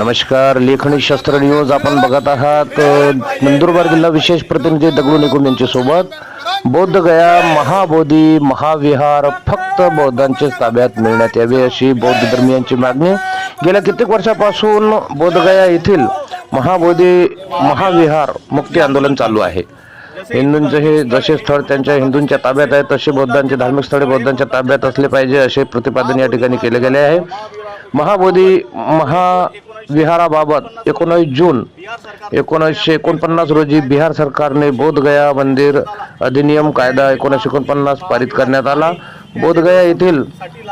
नमस्कार लेखणी शस्त्र न्यूज आपण बघत आहात. नंदुरबार जिल्हा विशेष प्रतिनिधी दगडू निकुम यांच्यासोबत बौद्ध गया महाबोधी महाविहार फक्त बौद्धांच्या ताब्यात मिळण्यात यावे अशी बौद्ध धर्मियांची मागणी. गेल्या कित्येक वर्षापासून बौद्धगया येथील महाबोधी महाविहार मुक्ती आंदोलन चालू आहे. हिंदूंचे हे जसे स्थळ त्यांच्या हिंदूंच्या ताब्यात आहे तसे बौद्धांचे धार्मिक स्थळे बौद्धांच्या ताब्यात असले पाहिजे असे प्रतिपादन या ठिकाणी केले गेले आहे. महाबोधी महाविहाराबाबत एकोणावीस जून एकोणीसशे एकोणपन्नास रोजी बिहार सरकारने बोधगया मंदिर अधिनियम कायदा एकोणीसशे एकोणपन्नास पारित करण्यात आला. बोधगया येथील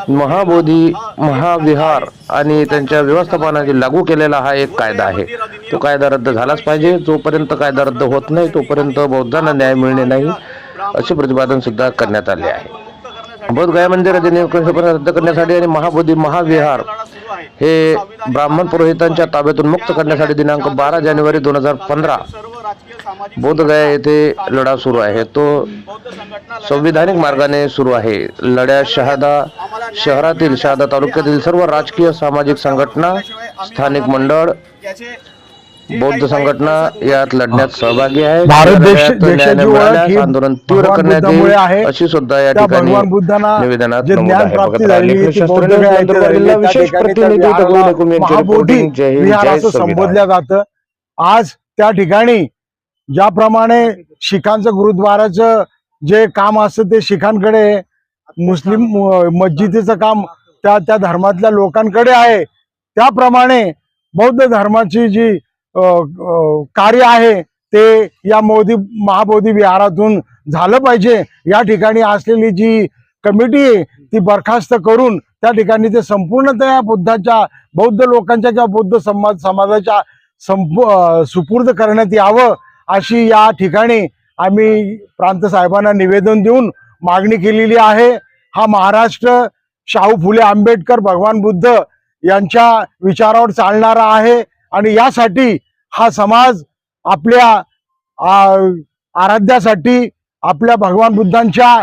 महाबोधी महाविहार आणि त्यांच्या व्यवस्थापनाने लागू केलेला हा एक कायदा आहे. तो कायदा रद्द झालाच पाहिजे. जोपर्यंत कायदा रद्द होत नाही तोपर्यंत बौद्धांना न्याय मिळणे नाही असे प्रतिपादन सुद्धा करण्यात आले आहे. बोधगया मंदिराचे अधिनियम रद्द करण्यासाठी आणि महाबोधी महाविहार हे ब्राह्मण पुरोहितांच्या ताब्यातून मुक्त करण्यासाठी दिनांक बारा जानेवारी दोन हजार पंधरा बोधगया येथे लढा सुरू आहे. तो संविधानिक मार्गाने सुरू आहे. लढ्या शहादा शहरातील शहादा तालुक्यातील सर्व राजकीय सामाजिक संघटना स्थानिक मंडळ बौद्ध संघटना यात लढण्यात सहभागी आहे. भारत देश- आंदोलन तीव्र करण्यात. येईल अशी सुद्धा या ठिकाणी भगवान बुद्धांना निवेदनात. संबोधल्या जातं. आज त्या ठिकाणी ज्याप्रमाणे शिखांचं गुरुद्वाराचं जे काम असतं ते शिखांकडे मुस्लिम मस्जिदीचं काम त्या त्या धर्मातल्या लोकांकडे आहे. त्याप्रमाणे बौद्ध धर्माची जी कार्य आहे ते या मोदी महाबोधी विहारातून झालं पाहिजे. या ठिकाणी असलेली जी कमिटी आहे ती बरखास्त करून त्या ठिकाणी ते संपूर्णतः बुद्धाच्या बौद्ध लोकांच्या किंवा बौद्ध समाज समाजाच्या संपू सुपूर्द करण्यात यावं अशी या ठिकाणी आम्ही प्रांत साहेबांना निवेदन देऊन मागणी केलेली आहे. हा महाराष्ट्र शाहू फुले आंबेडकर भगवान बुद्ध यांच्या विचारावर चालणारा आहे आणि यासाठी हा समाज आपल्या आराध्यासाठी आपल्या भगवान बुद्धांच्या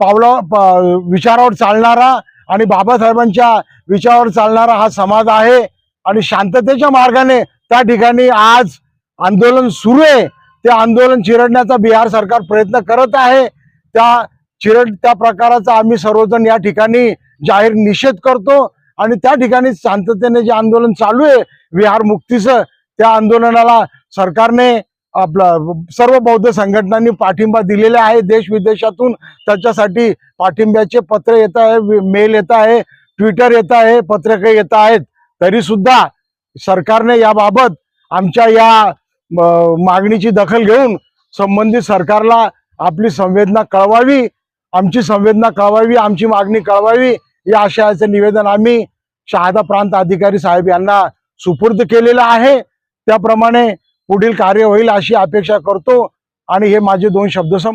पावला प- विचारावर चालणारा आणि बाबासाहेबांच्या विचारावर चालणारा हा समाज आहे. आणि शांततेच्या मार्गाने त्या ठिकाणी आज आंदोलन सुरू आहे. ते आंदोलन चिरडण्याचा बिहार सरकार प्रयत्न करत आहे. त्या चिरड त्या प्रकाराचा आम्ही सर्वजण या ठिकाणी जाहीर निषेध करतो. आणि त्या ठिकाणी शांततेने जे आंदोलन चालू आहे विहार मुक्तीचं त्या आंदोलनाला सरकारने आपला सर्व बौद्ध संघटनांनी पाठिंबा दिलेला आहे. देश विदेशातून त्याच्यासाठी पाठिंब्याचे पत्र येत आहे मेल येत आहे ट्विटर येत आहे पत्रके येत आहेत. तरी सुद्धा सरकारने याबाबत आमच्या या या मागणीची दखल घेऊन संबंधित सरकारला आपली संवेदना कळवावी आमची संवेदना कळवावी आमची मागणी कळवावी या आशयाचं निवेदन आम्ही शहादा प्रांत अधिकारी साहेब यांना सुपूर्द केलेलं आहे. त्याप्रमाणे पुढील कार्य होईल अशी अपेक्षा करतो. आणि हे माझे दोन शब्द सम